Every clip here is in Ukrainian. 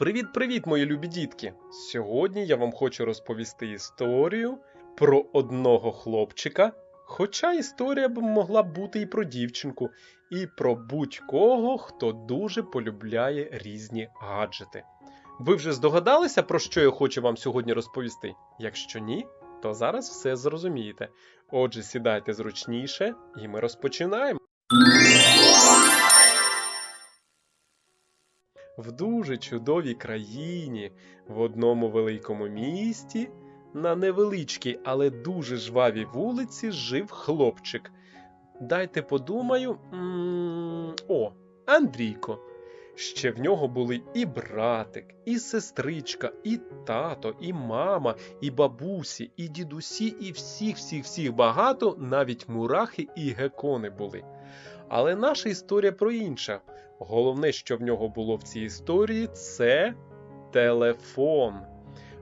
Привіт-привіт, мої любі дітки! Сьогодні я вам хочу розповісти історію про одного хлопчика. Хоча історія б могла бути і про дівчинку, і про будь-кого, хто дуже полюбляє різні гаджети. Ви вже здогадалися, про що я хочу вам сьогодні розповісти? Якщо ні, то зараз все зрозумієте. Отже, сідайте зручніше, і ми розпочинаємо. В дуже чудовій країні, в одному великому місті, на невеличкій, але дуже жвавій вулиці жив хлопчик. Дайте подумаю. м, О, Андрійко. Ще в нього були і братик, і сестричка, і тато, і мама, і бабусі, і дідусі, і всіх, всіх, всіх багато, навіть мурахи і гекони були. Але наша історія про інша. Головне, що в нього було в цій історії, це телефон.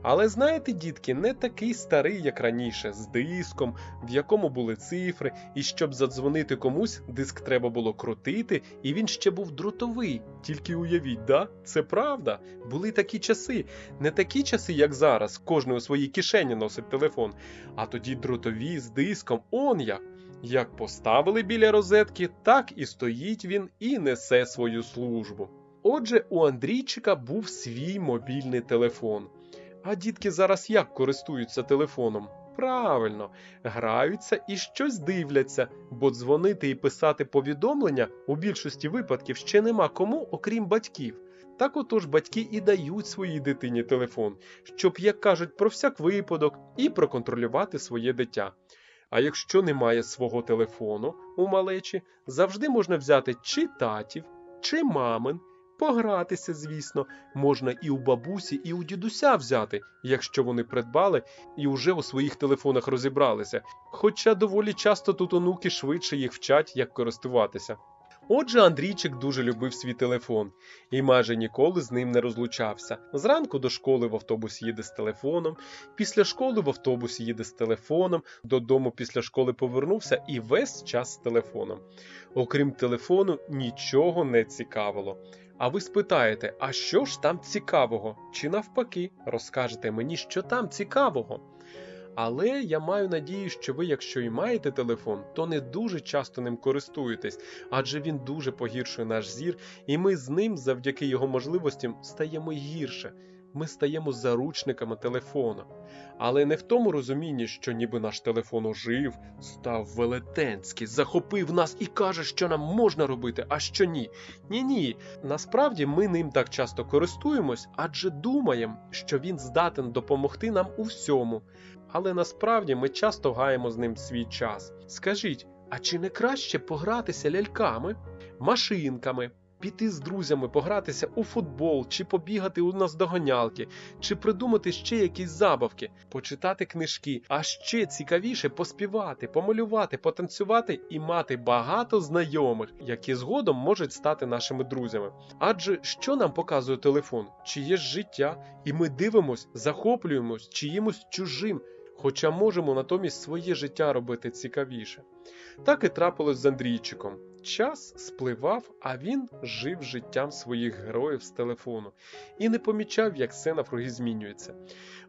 Але знаєте, дітки, не такий старий, як раніше, з диском, в якому були цифри, і щоб задзвонити комусь, диск треба було крутити, і він ще був дротовий. Тільки уявіть, да? Це правда. Були такі часи. Не такі часи, як зараз, кожен у своїй кишені носить телефон, а тоді дротові з диском, он як. Як поставили біля розетки, так і стоїть він і несе свою службу. Отже, у Андрійчика був свій мобільний телефон. А дітки зараз як користуються телефоном? Правильно, граються і щось дивляться, бо дзвонити і писати повідомлення у більшості випадків ще нема кому, окрім батьків. Так отож батьки і дають своїй дитині телефон, щоб, як кажуть, про всяк випадок і проконтролювати своє дитя. А якщо немає свого телефону у малечі, завжди можна взяти чи татів, чи мамин, погратися, звісно, можна і у бабусі, і у дідуся взяти, якщо вони придбали і уже у своїх телефонах розібралися. Хоча доволі часто тут онуки швидше їх вчать, як користуватися. Отже, Андрійчик дуже любив свій телефон і майже ніколи з ним не розлучався. Зранку до школи в автобус їде з телефоном, після школи в автобусі їде з телефоном, додому після школи повернувся і весь час з телефоном. Окрім телефону, нічого не цікавило. А ви спитаєте, а що ж там цікавого? Чи навпаки, розкажете мені, що там цікавого? Але я маю надію, що ви, якщо і маєте телефон, то не дуже часто ним користуєтесь, адже він дуже погіршує наш зір, і ми з ним, завдяки його можливостям, стаємо гірше. Ми стаємо заручниками телефона. Але не в тому розумінні, що ніби наш телефон ожив, став велетенський, захопив нас і каже, що нам можна робити, а що ні. Ні, ні. Насправді ми ним так часто користуємось, адже думаємо, що він здатен допомогти нам у всьому. Але насправді ми часто гаємо з ним свій час. Скажіть, а чи не краще погратися ляльками, машинками, піти з друзями, погратися у футбол, чи побігати у наздоганялки, чи придумати ще якісь забавки, почитати книжки, а ще цікавіше поспівати, помалювати, потанцювати і мати багато знайомих, які згодом можуть стати нашими друзями. Адже що нам показує телефон? Чиєсь життя, і ми дивимось, захоплюємось чиїмось чужим. Хоча можемо натомість своє життя робити цікавіше. Так і трапилось з Андрійчиком. Час спливав, а він жив життям своїх героїв з телефону і не помічав, як все навкруги змінюється.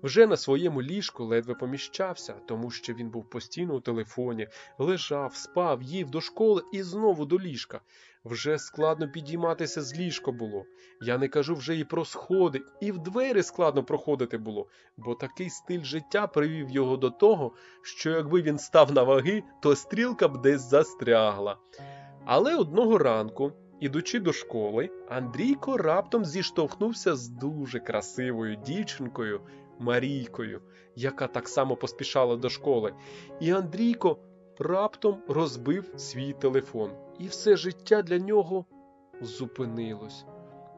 Вже на своєму ліжку ледве поміщався, тому що він був постійно у телефоні, лежав, спав, їв до школи і знову до ліжка. Вже складно підійматися з ліжка було. Я не кажу вже і про сходи, і в двері складно проходити було, бо такий стиль життя привів його до того, що якби він став на ваги, то стрілка б десь застрягла. Але одного ранку, ідучи до школи, Андрійко раптом зіштовхнувся з дуже красивою дівчинкою Марійкою, яка так само поспішала до школи. І Андрійко раптом розбив свій телефон, і все життя для нього зупинилось.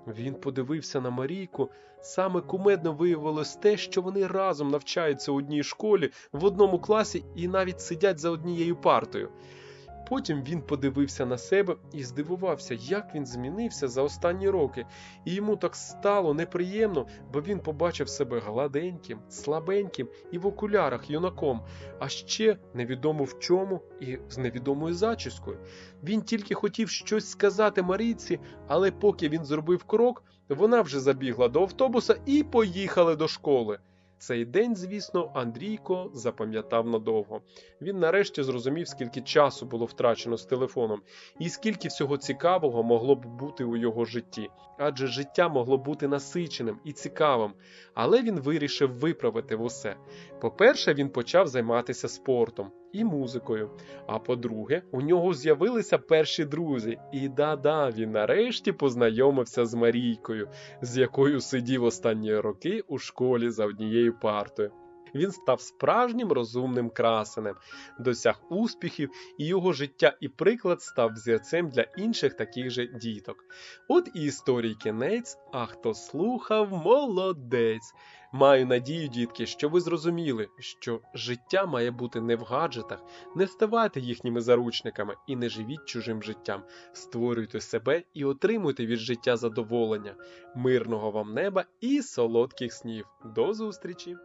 Він подивився на Марійку. Саме кумедно виявилось те, що вони разом навчаються у одній школі, в одному класі і навіть сидять за однією партою. Потім він подивився на себе і здивувався, як він змінився за останні роки. І йому так стало неприємно, бо він побачив себе гладеньким, слабеньким і в окулярах юнаком, а ще невідомо в чому і з невідомою зачіскою. Він тільки хотів щось сказати Марійці, але поки він зробив крок, вона вже забігла до автобуса і поїхали до школи. Цей день, звісно, Андрійко запам'ятав надовго. Він нарешті зрозумів, скільки часу було втрачено з телефоном, і скільки всього цікавого могло б бути у його житті. Адже життя могло бути насиченим і цікавим, але він вирішив виправити усе. По-перше, він почав займатися спортом і музикою. А по-друге, у нього з'явилися перші друзі. І да-да, він нарешті познайомився з Марійкою, з якою сидів останні роки у школі за однією партою. Він став справжнім розумним красенем, досяг успіхів, і його життя і приклад став взірцем для інших таких же діток. От і історії кінець, а хто слухав, молодець. Маю надію, дітки, що ви зрозуміли, що життя має бути не в гаджетах, не ставайте їхніми заручниками і не живіть чужим життям. Створюйте себе і отримуйте від життя задоволення, мирного вам неба і солодких снів. До зустрічі!